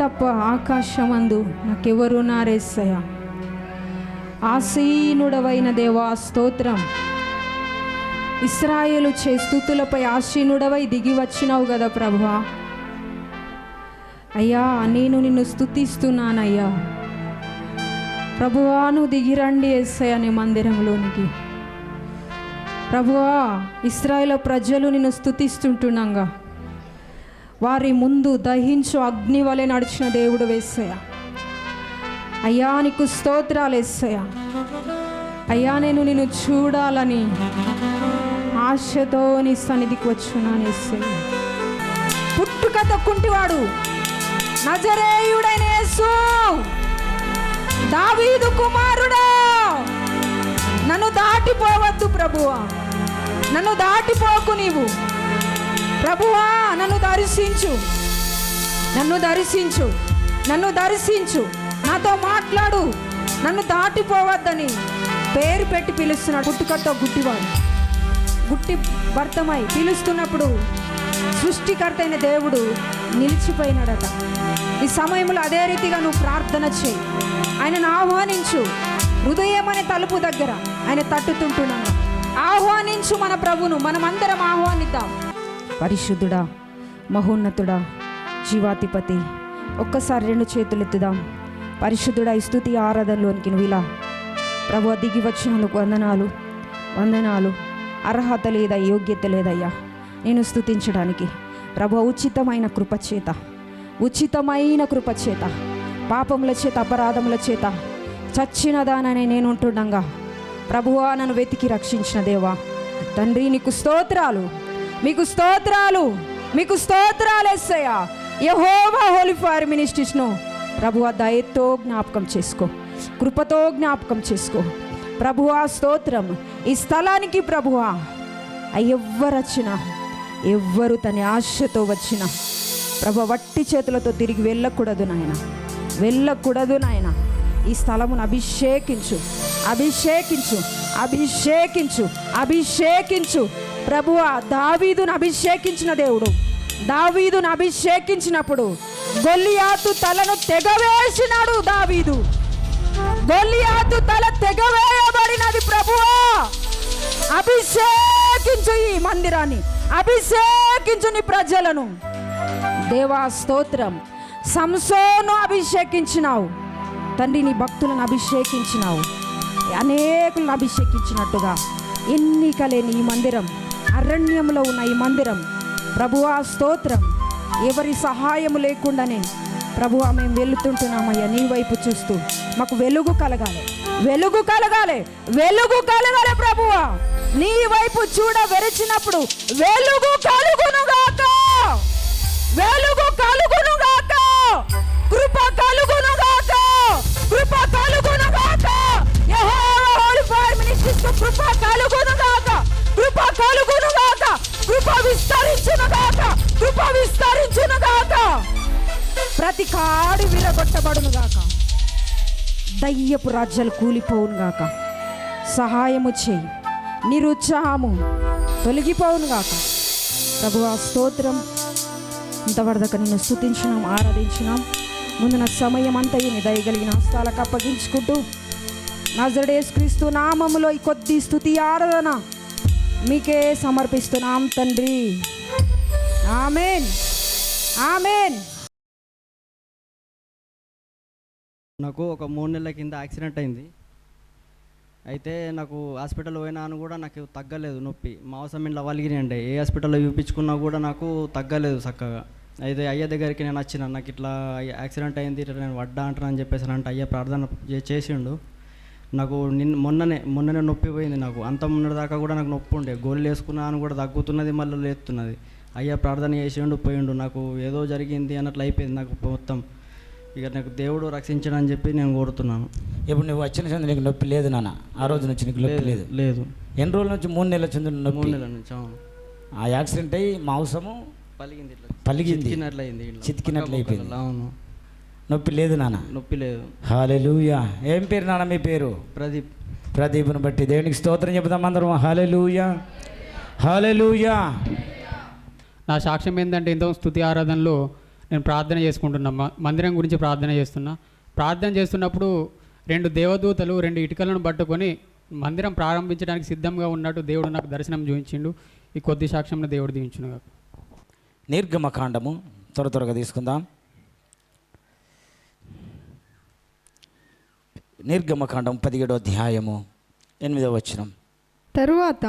తప్ప ఆకాశమందు నాకెవరు నారేసయ ఆసీనుడవైన దేవా స్తోత్రం. ఇస్రాయేలు చే స్థుతులపై ఆసీనుడవై దిగి వచ్చినావు కదా ప్రభా. అయ్యా నేను నిన్ను స్థుతిస్తున్నానయ్యా ప్రభువా నువ్వు దిగిరండి ఎస్సయ్య నీ మందిరంలోనికి. ప్రభువా ఇస్రాయేల్ ప్రజలు నిన్ను స్థుతిస్తుంటున్నాగా వారి ముందు దహించు అగ్ని వలె నడిచిన దేవుడు వేసయ్యా. అయ్యా నీకు స్తోత్రాలు వేసయ్య. అయ్యా నేను నిన్ను చూడాలని ఆశతో నీ సన్నిధికి వచ్చున్నాను వేసయ్య. పుట్టుకతో కుంటివాడు నజరేయుడైన యేసు. దావీదు కుమారుడా. నన్ను దాటిపోవద్దు ప్రభువా. నన్ను దాటిపోకు నీవు. ప్రభువా నన్ను దర్శించు. నన్ను దర్శించు. నన్ను దర్శించు. నాతో మాట్లాడు. నన్ను దాటిపోవద్దని పేరు పెట్టి పిలుస్తున్నాడు పుట్టుకతో గుడ్డివాడు గుట్టి భర్తమై పిలుస్తున్నప్పుడు సృష్టికర్త అయిన దేవుడు నిలిచిపోయినాడట. ఈ సమయంలో అదే రీతిగా నువ్వు ప్రార్థన చేయి. ఆయనను ఆహ్వానించు. హృదయం అనే తలుపు దగ్గర ఆయన తట్టుతుంటున్నాను ఆహ్వానించు మన ప్రభును మనమందరం ఆహ్వానిద్దాం. పరిశుద్ధుడా మహోన్నతుడా జీవాధిపతి. ఒక్కసారి రెండు చేతులు ఎత్తుదాం పరిశుద్ధుడా స్థుతి ఆరాధనలోనికి నువ్వు ఇలా. ప్రభు దిగి వచ్చినందుకు వందనాలు వందనాలు. అర్హత లేదా యోగ్యత లేదయ్యా. నేను స్థుతించడానికి. ప్రభు ఉచితమైన కృపచేత ఉచితమైన కృపచేత పాపముల చేత అపరాధముల చేత. చచ్చిన దాననే నేను ఉంటుండగా. ప్రభువా నన్ను వెతికి రక్షించిన దేవా. తండ్రి నీకు స్తోత్రాలు. మీకు స్తోత్రాలు మీకు స్తోత్రాలు ఎస్సయ్యా యహోవా హోలీ ఫైర్ మినిస్ట్రీస్ను ప్రభువా దయతో జ్ఞాపకం చేసుకో కృపతో జ్ఞాపకం చేసుకో. ప్రభువా స్తోత్రం ఈ స్థలానికి ప్రభువా ఎవ్వరు వచ్చినా ఎవ్వరు తన ఆశతో వచ్చినా ప్రభు వట్టి చేతులతో తిరిగి వెళ్ళకూడదు నాయన వెళ్ళకూడదు నాయన. ఈ స్థలమును అభిషేకించు అభిషేకించు అభిషేకించు అభిషేకించు. ప్రభువా దావీదును అభిషేకించిన దేవుడు. దావీదును అభిషేకించినప్పుడు గొల్లియాతు తలను తెగవేసినాడు దావీదు. గొల్లియాతు తల తెగవేయబడినది ప్రభువా. అభిషేకించు ఈ మందిరాన్ని. అభిషేకించు నీ ప్రజలను. దేవా స్తోత్రం. సంసోను అభిషేకించినావు. తండ్రి నీ భక్తులను అభిషేకించినావు. అనేకులను అభిషేకించినట్టుగా ఎన్నికలేని ఈ మందిరం. అరణ్యంలో ఉన్న ఈ మందిరం. ప్రభువా స్తోత్రం. ఎవరి సహాయం లేకుండానే ప్రభువా మేము వెళుతుంటున్నామయ్యా నీ వైపు చూస్తూ. మాకు వెలుగు కలగాలి. వెలుగు కలగాలి. వెలుగు కలగాలి ప్రభువా నీ వైపు చూడ వెరచినప్పుడు వెలుగు కలుగునుగాక వెలుగు కలుగునుగాక కృప కలుగునుగాక కృప కలుగునుగాక యెహోవా హోలీ ఫైర్ మినిస్ట్రీస్ కృప కలుగునుగాక కృప కలుగు కృప విస్తరించునుగాక కృప విస్తరించునుగాక ప్రతి కాడి విరగొట్టబడునుగాక. దయ్యపు రాజ్యాలు కూలిపోవును గాక సహాయము చేయి. నిరుత్సాహము తొలగిపోవునుగాక. ఆ స్తోత్రం. ఇంతవరదాకా నిన్ను స్థుతించినాం ఆరాధించినాం. ముందున సమయం అంతా ఈ దయగలిగిన హస్తాలకు అప్పగించుకుంటూ. నజరడేస్ క్రీస్తు నామములో ఈ కొద్ది స్థుతి ఆరాధన. మీకే సమర్పిస్తున్నాం తండ్రి. ఆమెన్. ఆమెన్. నాకు ఒక మూడు నెలల కింద యాక్సిడెంట్ అయింది. అయితే నాకు హాస్పిటల్ పోయినాను కూడా నాకు తగ్గలేదు నొప్పి. మాంసం ఇంట్లో అండి. ఏ హాస్పిటల్లో చూపించుకున్నా కూడా నాకు తగ్గలేదు చక్కగా. అయితే అయ్య దగ్గరికి నేను వచ్చిన నాకు ఇట్లా యాక్సిడెంట్ అయింది ఇట్లా నేను వడ్డా అంటానని చెప్పేసి అంటే అయ్య ప్రార్థన చేసిండు. నాకు నిన్న మొన్ననే మొన్ననే నొప్పి పోయింది నాకు. అంత దాకా కూడా నాకు నొప్పి ఉండే. గోళ్ళు వేసుకున్నాను కూడా తగ్గుతున్నది మళ్ళీ లేస్తున్నది అయ్యా ప్రార్థన చేసిండు పోయిండు. నాకు ఏదో జరిగింది అన్నట్లు అయిపోయింది నాకు మొత్తం. ఇక నాకు దేవుడు రక్షించడని చెప్పి నేను కోరుతున్నాను. ఇప్పుడు నువ్వు వచ్చిన చంద్ర నీకు నొప్పి లేదు నాన్న. ఆ రోజు నుంచి నీకు నొప్పి లేదు లేదు. ఎన్ని రోజుల నుంచి? మూడు నెలల చంద్ర మూడు నెలల నుంచి అవును. ఆ యాక్సిడెంట్ అయ్యి మాంసము పలిగింది ఇట్లా. పలిగింది. చితికినట్లు అయిపోయింది. అవును. నొప్పి లేదు నాన్న. నొప్పి లేదు. హాలెలూయా ఏం పేరు నాన్న మీ పేరు? ప్రదీప్. ప్రదీప్ను బట్టి దేవునికి స్తోత్రం చెబుతాం అందరం. హాలెలూయా హాలెలూయా నా సాక్ష్యం ఏంటంటే ఇంత స్థుతి ఆరాధనలో నేను ప్రార్థన చేసుకుంటున్నా. మ- మందిరం గురించి ప్రార్థన చేస్తున్నా. ప్రార్థన చేస్తున్నప్పుడు రెండు దేవదూతలు రెండు ఇటుకలను పట్టుకొని మందిరం ప్రారంభించడానికి సిద్ధంగా ఉన్నట్టు దేవుడు నాకు దర్శనం చూపించిండు. ఈ కొద్ది సాక్ష్యంలో దేవుడు దీవించును. నిర్గమకాండము. త్వర త్వరగా తీసుకుందాం. నిర్గమకాండం పదిహేడో అధ్యాయము ఎనిమిదో వచనం. తరువాత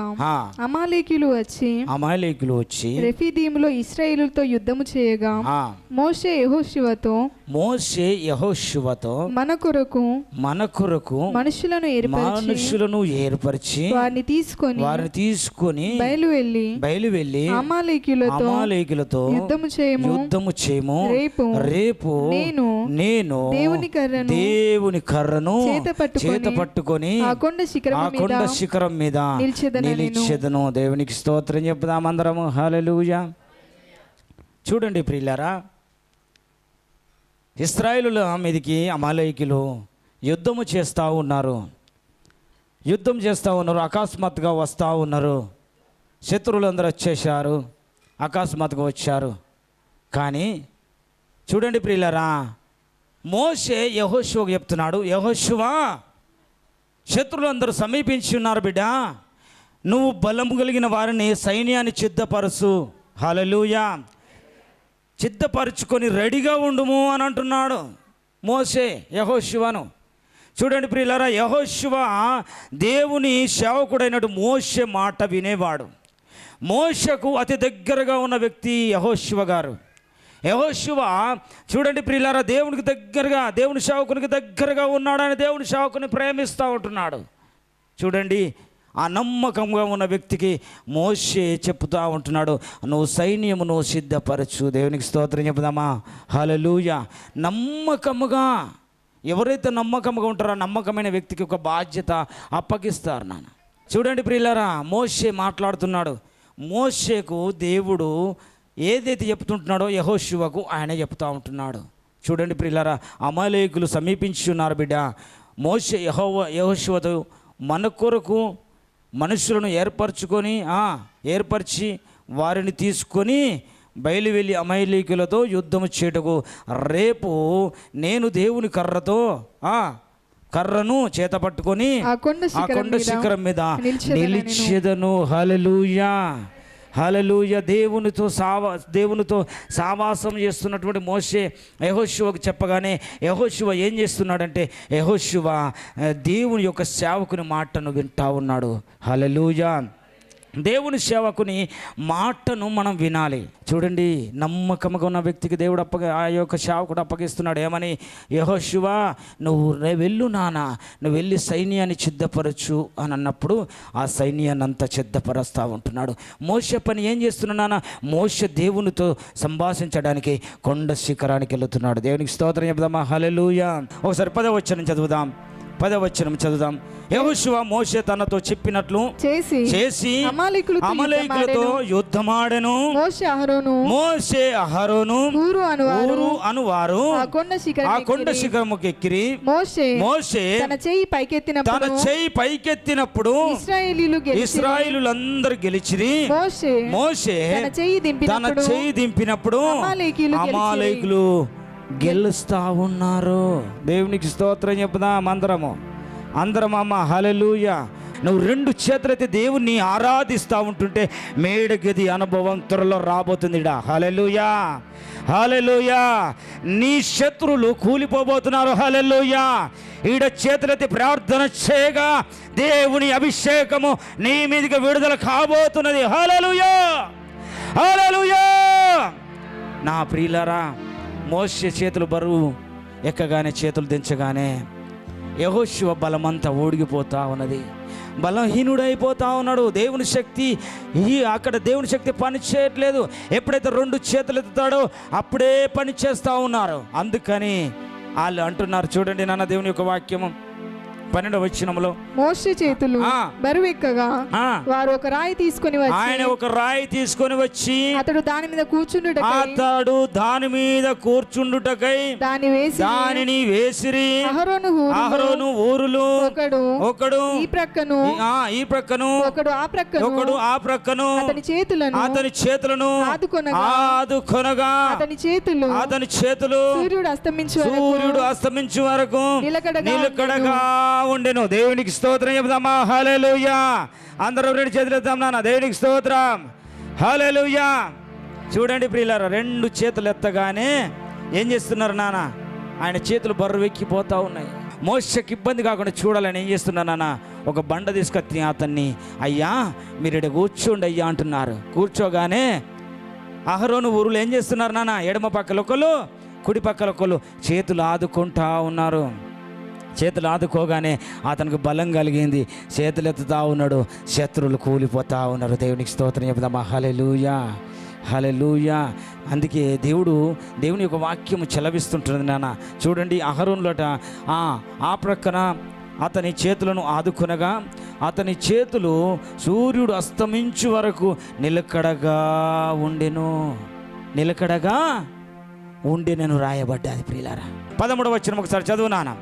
అమాలేకీలు వచ్చి అమాలేకులు వచ్చి రెఫీదీములో ఇస్రాయేలులతో యుద్ధము చేయగా మోషే యెహోషువతో మోషే యహోశువతో మన కొరకు మన కొరకు మనుషులను ఏర్పరిచి మనుషులను ఏర్పరిచి వారిని తీసుకొని వారిని తీసుకొని బయలు వెళ్ళి బయలు వెళ్ళి అమాలేకీలతో అమాలేకులతో యుద్ధము చేయము యుద్ధము చేయము. రేపు రేపు నేను నేను దేవుని కర్రను దేవుని కర్రను చేత పట్టుకొని ఆ కొండ శిఖరం ఆ కొండ శిఖరం మీద నిలిచెదను. దేవునికి స్తోత్రం చెప్పుదాం అందరము. హల్లెలూయా. చూడండి ప్రియులారా ఇస్రాయిలుల మీదకి అమాలయకులు యుద్ధము చేస్తూ ఉన్నారు. యుద్ధం చేస్తూ ఉన్నారు అకస్మాత్తుగా వస్తూ ఉన్నారు. శత్రువులందరూ వచ్చేసారు అకస్మాత్తుగా వచ్చారు. కానీ చూడండి ప్రియులరా మోషే యహోశివకు చెప్తున్నాడు యహోశివా శత్రులందరూ సమీపించి ఉన్నారు బిడ్డ. నువ్వు బలం కలిగిన వారిని సైన్యాన్ని సిద్ధపరచు హలలుయా సిద్ధపరచుకొని రెడీగా ఉండుము అని అంటున్నాడు మోసే యహోశివను చూడండి ప్రియులరా యహోశివ దేవుని సేవకుడైనటు మోసే మాట వినేవాడు. మోషకు అతి దగ్గరగా ఉన్న వ్యక్తి యహోశివ గారు. యహోశివ చూడండి ప్రియులారా దేవునికి దగ్గరగా దేవుని సేవకునికి దగ్గరగా ఉన్నాడని దేవుని సేవకుని ప్రేమిస్తూ ఉంటున్నాడు. చూడండి ఆ నమ్మకంగా ఉన్న వ్యక్తికి మోసే చెప్తూ ఉంటున్నాడు. నువ్వు సైన్యమును నువ్వు సిద్ధపరచు. దేవునికి స్తోత్రం చెప్పుదామా? హలలుయ నమ్మకముగా ఎవరైతే నమ్మకంగా ఉంటారో ఆ నమ్మకమైన వ్యక్తికి ఒక బాధ్యత అప్పగిస్తారు నాన్న. చూడండి ప్రియులారా మోషే మాట్లాడుతున్నాడు. మోసేకు దేవుడు ఏదైతే చెప్తుంటున్నాడో యహోశివకు ఆయన చెప్తూ ఉంటున్నాడు. చూడండి ప్రియులారా అమాలేకులు సమీపించి ఉన్నారు బిడ్డ. మోషే యహోవ యహోశివతో మన కొరకు మనుషులను ఏర్పరచుకొని ఏర్పరిచి వారిని తీసుకొని బయలు వెళ్ళి అమైలీకులతో యుద్ధము చేటకు రేపు నేను దేవుని కర్రతో ఆ కర్రను చేత పట్టుకొని ఆ కొండ శిఖరం మీద నిలిచెదను. హలలుయా హలలుయ దేవునితో సావా దేవునితో సావాసం చేస్తున్నటువంటి మోషే యహోశివకు చెప్పగానే యహోశివ ఏం చేస్తున్నాడంటే యహోశివ దేవుని యొక్క సేవకుని మాటను వింటా ఉన్నాడు. హలలుయా దేవుని సేవకుని మాటను మనం వినాలి. చూడండి నమ్మకంగా ఉన్న వ్యక్తికి దేవుడు అప్పగ ఆ యొక్క సేవకుడు అప్పగిస్తున్నాడు. ఏమని? యహోశివ నువ్వు వెళ్ళు నానా నువ్వు వెళ్ళి సైన్యాన్ని సిద్ధపరచు అని అన్నప్పుడు ఆ సైన్యాన్ని అంతా సిద్ధపరుస్తూ ఉంటున్నాడు. మోస పని ఏం చేస్తున్నా నాన్న? మోస దేవునితో సంభాషించడానికి కొండ శిఖరానికి వెళుతున్నాడు. దేవునికి స్తోత్రం చెప్దామా హలెలుయా ఒకసారి పదవచనం చదువుదాం. పదవచనం చదువుదాం. యహోశివ మోసే తనతో చెప్పినట్లు చేసి చేసి అమాలేకులతో యుద్ధమాడెను. మోషే అహరోను మోసే అహరోను ఊరు అనువారు ఊరు అనువారు ఆ కొండ ఆ శిఖరం కొండ ఎక్కిరి. శిఖరముకి ఎక్కిరి. మోషే మోసే తన తన పైకెత్తినప్పుడు చేయి పైకెత్తినప్పుడు ఇస్రాయేలీలు గెలిచి ఇస్రాయిలులందరూ గెలిచిరి. మోషే మోసే తన తన దింపినప్పుడు చేయి దింపినప్పుడు. అమాలేకులు గెలుస్తా ఉన్నారు. దేవునికి స్తోత్రం చెప్పుదాం అందరము. అందరం అమ్మ హలలుయ నువ్వు రెండు చేతులైతే దేవుణ్ణి ఆరాధిస్తూ ఉంటుంటే మేడగది అనుభవం త్వరలో రాబోతుంది ఇడా హలలుయా హలలుయా నీ శత్రులు కూలిపోబోతున్నారు. హలలుయా ఈడ చేతులైతే ప్రార్థన చేయగా దేవుని అభిషేకము నీ మీదుగా విడుదల కాబోతున్నది. హలలుయా హలలుయా నా ప్రియులరా మోసే చేతులు బరువు ఎక్కగానే చేతులు దించగానే యహోశివ బలమంతా ఊడిగిపోతూ ఉన్నది. బలహీనుడైపోతా ఉన్నాడు. దేవుని శక్తి ఈ అక్కడ దేవుని శక్తి పని చేయట్లేదు. ఎప్పుడైతే రెండు చేతులు ఎత్తుతాడో అప్పుడే పని చేస్తూ ఉన్నారు. అందుకని వాళ్ళు అంటున్నారు. చూడండి నాన్న దేవుని యొక్క వాక్యము. పన్నెండవ వచ్చినములో మోషే చేతులు. బరువెక్కగా వారు ఒక రాయి తీసుకొని ఆయన వచ్చి ఒక రాయి తీసుకొని వచ్చి అతడు దాని మీద కూర్చుండుటకై అతడు దాని మీద కూర్చుండుటకై దాన్ని వేసి దానిని వేసిరి. అహరోను ఊరులో అహరోను ఊరులు ఒకడు ఒకడు ఈ ప్రక్కను. ఈ- ఆ, ఈ ప్రక్కను. ఒకడు ఆ ప్రక్కను. ఒకడు ఆ ప్రక్కను. అతని చేతులను అతని చేతులను ఆదుకొనగా. ఆదుకొనగా. అతని చేతులు అతని చేతులు సూర్యుడు అస్తమించు సూర్యుడు అస్తమించు వరకు నిలకడగా నిలకడగా ఉండెను దేవునికి స్తోత్రం చెబుదామా? హల్లెలూయా. అందరూ రెండు చేతులు ఎత్తాం నాన్న. దేవునికి స్తోత్రం. హల్లెలూయా. చూడండి ప్రియులారా రెండు చేతులు ఎత్తగానే ఏం చేస్తున్నారు నాన్న? ఆయన చేతులు బరువు ఎక్కిపోతా ఉన్నాయి. మోసకి ఇబ్బంది కాకుండా చూడాలని ఏం చేస్తున్నారు నాన్న? ఒక బండ తీసుకొచ్చి అతన్ని అయ్యా మీరు ఇక్కడ కూర్చోండి అయ్యా అంటున్నారు. కూర్చోగానే అహరోను ఊరులు ఏం చేస్తున్నారు నాన్న? ఎడమ పక్కల ఒకళ్ళు కుడి పక్కల ఒకళ్ళు చేతులు ఆదుకుంటా ఉన్నారు. చేతులు ఆదుకోగానే అతనికి బలం కలిగింది. చేతులు ఎత్తుతా ఉన్నాడు. శత్రువులు కూలిపోతా ఉన్నారు. దేవునికి స్తోత్రం చెప్దామా హలెలుయా హలెలుయా అందుకే దేవుడు దేవుని యొక్క వాక్యము చెలవిస్తుంటుంది నాన్న. చూడండి అహరోన్లోట ఆ ఆ ప్రక్కన అతని చేతులను ఆదుకునగా అతని చేతులు సూర్యుడు అస్తమించు వరకు నిలకడగా ఉండెను. నిలకడగా ఉండెనను రాయబడ్డది ప్రియులారా. పదమూడవ వచ్చిన ఒకసారి చదువు నాన్న.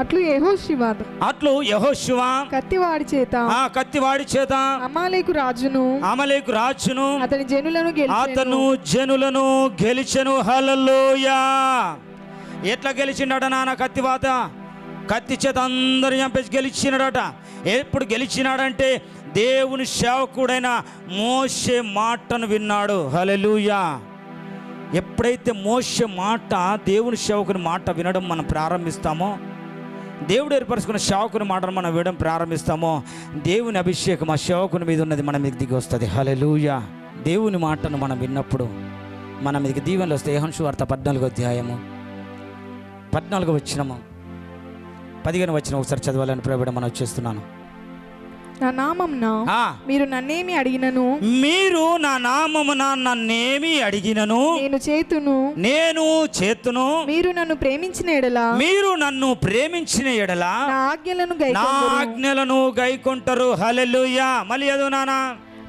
అట్లు ఏహో శివ అట్లు యహోశివ కత్తివాడి చేత. ఆ కత్తివాడి చేత. అమాలేకు రాజును. అమలేకు రాజును. అతని జనులను అతను జనులను గెలిచెను. హలలోయా ఎట్లా గెలిచిండట నాన్న కత్తివాత? కత్తి చేత అందరు చంపేసి గెలిచినాడట. ఎప్పుడు గెలిచినాడంటే దేవుని సేవకుడైన మోసే మాటను విన్నాడు. హలలుయా ఎప్పుడైతే మోసే మాట దేవుని సేవకుని మాట వినడం మనం ప్రారంభిస్తామో దేవుడు ఏర్పరచుకున్న సేవకుని మాటను మనం వినడం ప్రారంభిస్తామో. దేవుని అభిషేకం ఆ సేవకుని మీద ఉన్నది మన మీద దిగి వస్తుంది. హలెలూయా దేవుని మాటను మనం విన్నప్పుడు మన మీదకి దీవెనలు వస్తాయి. యెహోషువ వార్త పద్నాలుగో అధ్యాయము. పద్నాలుగో వచ్చినము పదిహేను వచ్చిన ఒకసారి చదవాలని ప్రవేశం మనం వచ్చేస్తున్నాను నా నామంన ఆ, మీరు నన్నేమి అడిగినను? మీరు నా నామమున నన్నేమి అడిగినను? నేను చేతును. నేను చేతును. మీరు నన్ను ప్రేమించిన ఎడలా? మీరు నన్ను ప్రేమించిన ఎడల? నా ఆజ్ఞలను నా ఆజ్ఞలను గైకొంటారు. హలెలుయా మళ్ళీ అదు నానా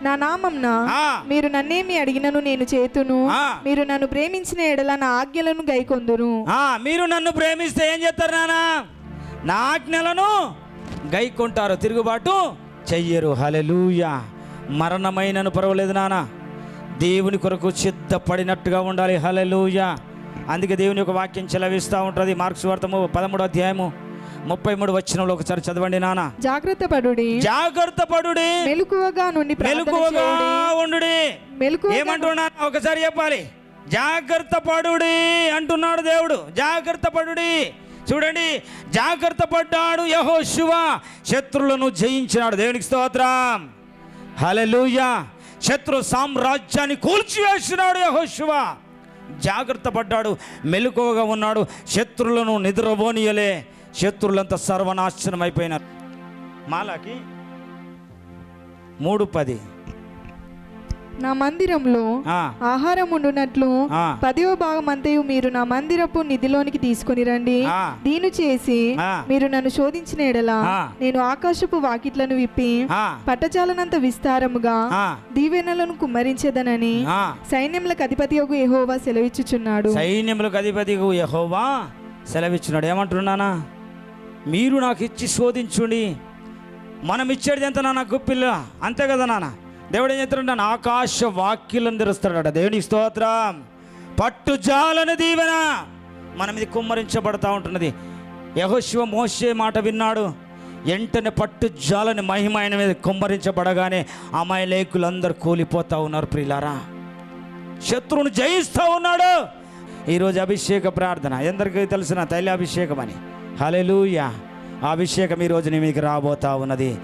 నా నామంన ఆ, మీరు నన్నేమి అడిగినను? నేను చేతును. మీరు నన్ను ప్రేమించిన ఎడల నా ఆజ్ఞలను గైకొందురు. ఆ, మీరు నన్ను ప్రేమిస్తే ఏం చేస్తారు నానా నా ఆజ్ఞలను గైకొంటారు. తిరుగుబాటు చెయ్యరు. హలెలూయా మరణమైనను పర్వాలేదు నానా. దేవుని కొరకు సిద్ధపడినట్టుగా ఉండాలి. హలెలూయా అందుకే దేవుని యొక్క వాక్యం చెలవిస్తూ ఉంటుంది. మార్క్స్ వార్తము పదమూడు అధ్యాయము ముప్పై మూడు వచ్చినంలో ఒకసారి చదవండి నాన్న జాగ్రత్త పడుడి. జాగ్రత్త పడుడి. మెలకువగా నుండి మెలకువగా మెలకువగా ఏమంటున్నా ఒకసారి చెప్పాలి. జాగ్రత్త పడుడి అంటున్నాడు దేవుడు. జాగ్రత్త పడుడి. చూడండి జాగ్రత్త పడ్డాడు యహోశివ శత్రులను జయించినాడు. దేవునికి స్తోత్రం. హల్లెలూయా. శత్రు సామ్రాజ్యాన్ని కూల్చివేసినాడు యహోశివ జాగ్రత్త పడ్డాడు మెలకువగా ఉన్నాడు. శత్రులను నిద్రబోనియలే శత్రులంతా సర్వనాశనం అయిపోయినారు. మాలాకి మూడు పది. నా మందిరంలో ఆహారం ఉండునట్లు. పదివ భాగం అంతయు మీరు నా మందిరపు నిధిలోనికి తీసుకొని రండి. దీని చేసి. మీరు నన్ను శోధించిన ఎడల. నేను ఆకాశపు వాకిట్లను విప్పి ఆ, పట్టజాలనంత విస్తారముగా దీవెనలను కుమ్మరించేదనని. సైన్యములకు అధిపతి యొక్క యెహోవా సెలవిచ్చుచున్నాడు సైన్యములకు అధిపతి యహోవా సెలవిచ్చున్నాడు ఏమంటున్నానా మీరు నాకు ఇచ్చి శోధించుండి మనం ఇచ్చేది ఎంత నాన్న గుప్పిల్ల అంతే కదా నాన్న దేవుడు ఏం చెప్తాడు నన్ను ఆకాశ వాక్యులను తెరుస్తాడట. దేవుని స్తోత్రం. పట్టు జాలని దీవెన మన మీద కుమ్మరించబడతా ఉంటున్నది. యహోశివ మోసే మాట విన్నాడు. వెంటనే పట్టు జాలని మహిమ ఆయన మీద కుమ్మరించబడగానే అమాయలేకులందరూ కూలిపోతా ఉన్నారు ప్రియులారా. శత్రువును జయిస్తూ ఉన్నాడు. ఈరోజు అభిషేక ప్రార్థన. ఎందరికీ తెలిసిన తైలాభిషేకం అని హలెలూయా అభిషేకం ఈరోజు నీ మీకు రాబోతా ఉన్నది.